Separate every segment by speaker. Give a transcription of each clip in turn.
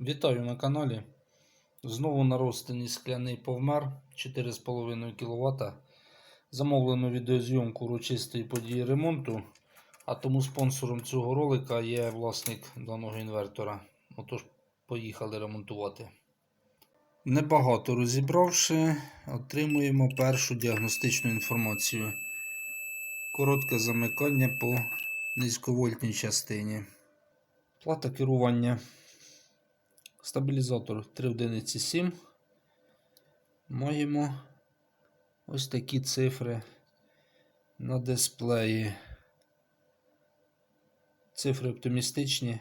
Speaker 1: Вітаю на каналі. Знову на розтині скляний повмер 4,5 кВт. Замовлено відеозйомку урочистої події ремонту. А тому спонсором цього ролика є власник даного інвертора. Отож, поїхали ремонтувати. Небагато розібравши, отримуємо першу діагностичну інформацію. Коротке замикання по низьковольтній частині. Плата керування. Стабілізатор 3 одиниці 7. Маємо ось такі цифри на дисплеї. Цифри оптимістичні,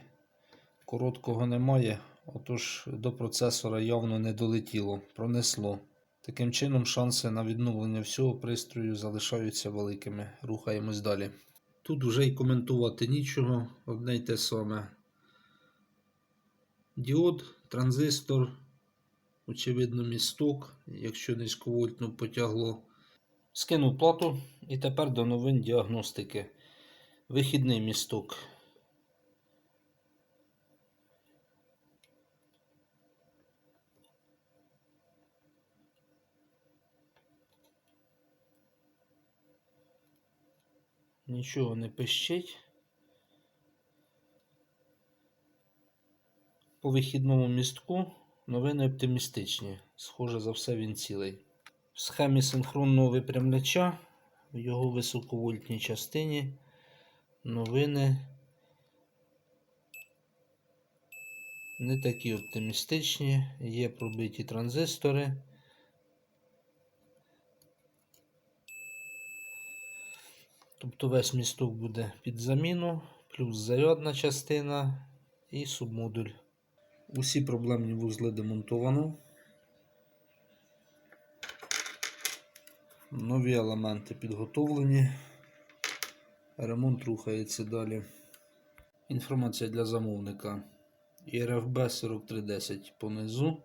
Speaker 1: короткого немає, отож до процесора явно не долетіло, пронесло. Таким чином, шанси на відновлення всього пристрою залишаються великими. Рухаємось далі. Тут вже й коментувати нічого, одне й те саме. Діод, транзистор, очевидно, місток, якщо низьковольтну потягло. Скинув плату і тепер до новин діагностики. Вихідний місток. Нічого не пищить. По вихідному містку новини оптимістичні. Схоже за все він цілий. В схемі синхронного випрямляча в його високовольтній частині новини не такі оптимістичні. Є пробиті транзистори. Тобто весь місток буде під заміну, плюс зарядна частина і субмодуль. Усі проблемні вузли демонтовано. Нові елементи підготовлені. Ремонт рухається далі. Інформація для замовника. ІРФБ 4310 понизу.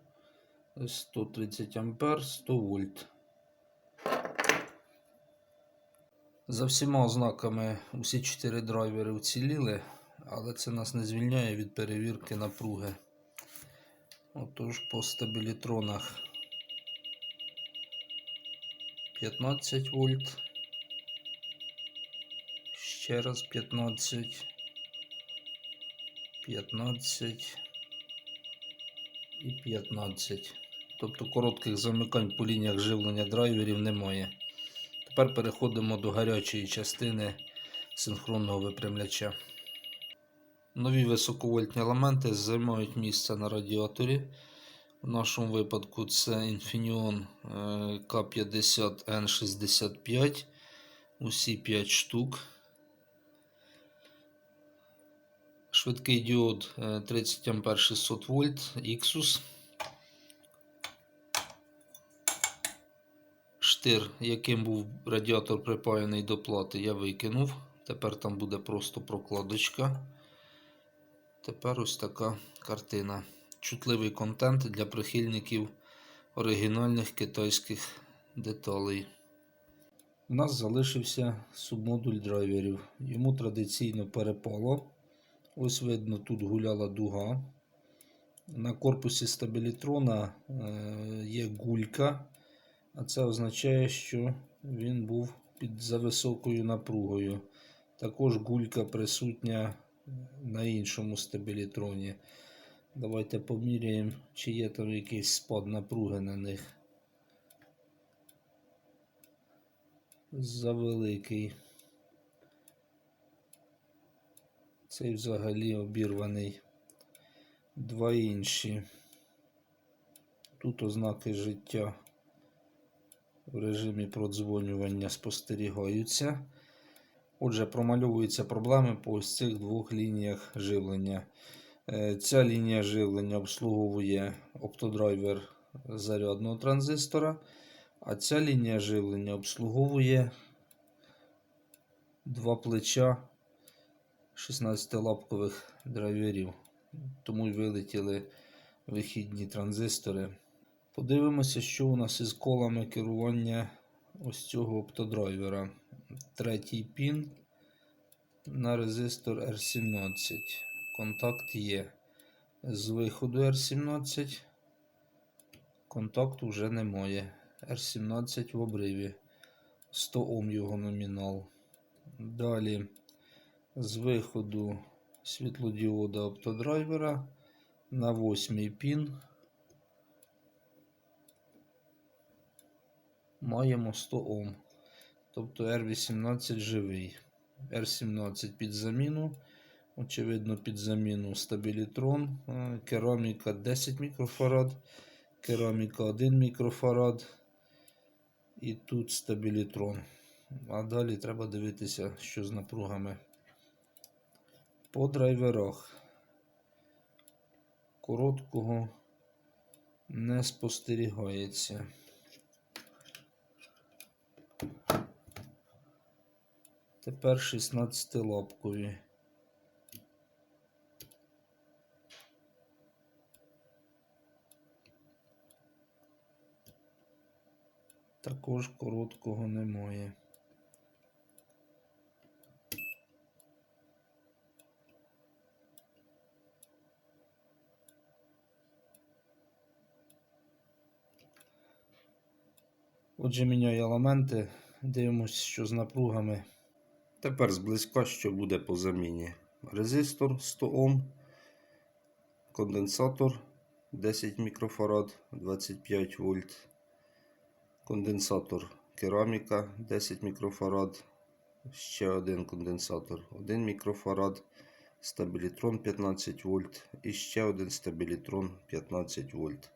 Speaker 1: 130 А 100 вольт. За всіма ознаками усі чотири драйвери вціліли, але це нас не звільняє від перевірки напруги. Отож по стабілітронах 15 вольт. Ще раз 15, 15 і 15. Тобто коротких замикань по лініях живлення драйверів немає. Тепер переходимо до гарячої частини синхронного випрямляча. Нові високовольтні елементи займають місце на радіаторі. В нашому випадку це Infineon е, K50N65. Усі 5 штук. Швидкий діод е, 30 А 600 вольт Ixus. Штир, яким був радіатор припаяний до плати, я викинув. Тепер там буде просто прокладочка. Тепер ось така картина. Чутливий контент для прихильників оригінальних китайських деталей. У нас залишився субмодуль драйверів. Йому традиційно перепало. Ось видно, тут гуляла дуга. На корпусі стабілітрона е, є гулька, а це означає, що він був під зависокою напругою. Також гулька присутня на іншому стабілітроні. Давайте поміряємо, чи є там якийсь спад напруги на них. Завеликий. Цей взагалі обірваний. Два інші. Тут ознаки життя в режимі продзвонювання спостерігаються. Отже, промальовуються проблеми по ось цих двох лініях живлення. Е, Ця лінія живлення обслуговує оптодрайвер зарядного транзистора, а ця лінія живлення обслуговує два плеча 16-лапкових драйверів. Тому й вилетіли вихідні транзистори. Подивимося, що у нас із колами керування ось цього оптодрайвера. Третій пін на резистор R17. Контакт є. З виходу R17 контакту вже немає. R17 в обриві. 100 Ом його номінал. Далі з виходу світлодіода оптодрайвера на 8 пін маємо 100 Ом. Тобто R18 живий. R17 під заміну. Очевидно, під заміну стабілітрон. Е, Кераміка 10 мікрофарад. Кераміка 1 мікрофарад. І тут стабілітрон. А далі треба дивитися, що з напругами. По драйверах. Короткого не спостерігається. Тепер 16-лапкові. Також короткого немає. Отже, міняю елементи, дивимося, що з напругами.
Speaker 2: Тепер зблизька, що буде по заміні. Резистор 100 Ом, конденсатор 10 мікрофарад 25 вольт, конденсатор кераміка 10 мікрофарад, ще один конденсатор 1 мікрофарад, стабілітрон 15 вольт і ще один стабілітрон 15 вольт.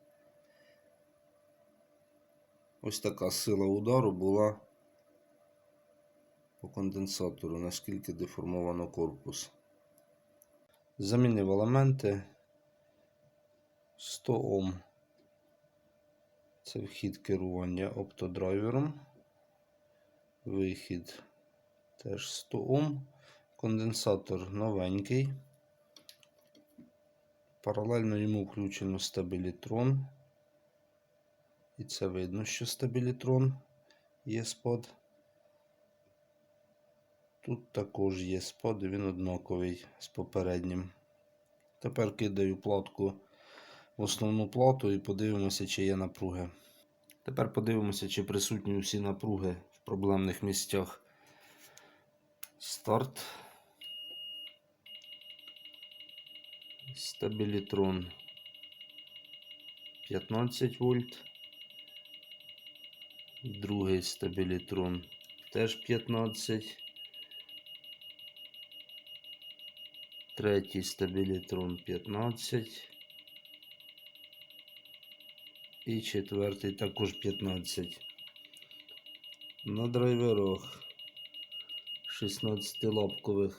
Speaker 2: Ось така сила удару була по конденсатору, наскільки деформовано корпус. Замінив елементи 100 Ом. Це вхід керування оптодрайвером. Вихід теж 100 Ом. Конденсатор новенький. Паралельно йому включено стабілітрон. І це видно, що стабілітрон є спад. Тут також є спад, він однаковий з попереднім. Тепер кидаю платку в основну плату і подивимося, чи є напруги. Тепер подивимося, чи присутні усі напруги в проблемних місцях. Старт. Стабілітрон 15 вольт. Другий стабілітрон теж 15. Третій стабілітрон 15. І четвертий також 15. На драйверах 16-лапкових.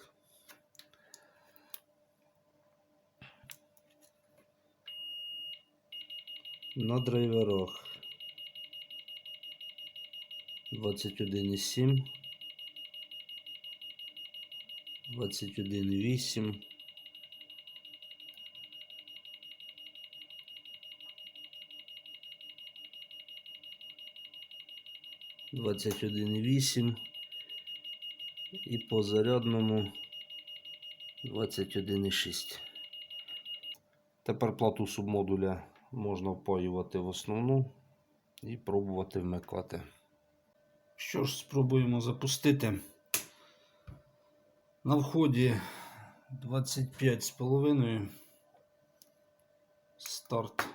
Speaker 2: На драйверах 21,7, 21,8. Двадцять один вісім і по зарядному двадцять один і шість. Тепер плату субмодуля можна впаювати в основну і пробувати вмикати.
Speaker 1: Що ж, спробуємо запустити. На вході 25,5. Старт.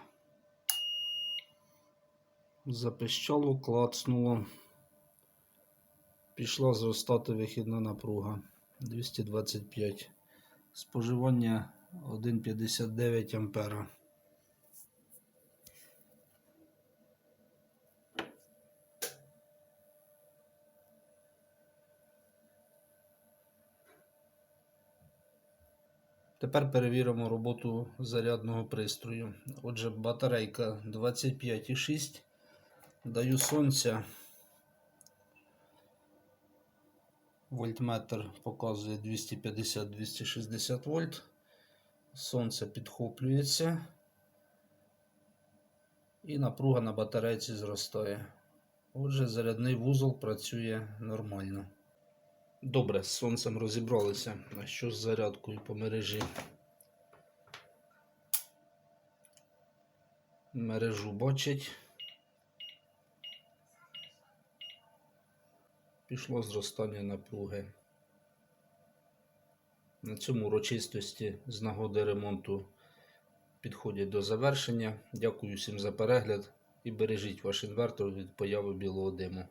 Speaker 1: Запищало, клацнуло. Пішла зростати вихідна напруга 225. Споживання 1,59 ампера. Тепер перевіримо роботу зарядного пристрою. Отже, батарейка 25,6. Даю сонця. Вольтметр показує 250-260 вольт. Сонце підхоплюється. І напруга на батарейці зростає. Отже, зарядний вузол працює нормально. Добре, з сонцем розібралися. А що з зарядкою по мережі? Мережу бачить. Пішло зростання напруги. На цьому урочистості з нагоди ремонту підходять до завершення. Дякую всім за перегляд і бережіть ваш інвертор від появи білого диму.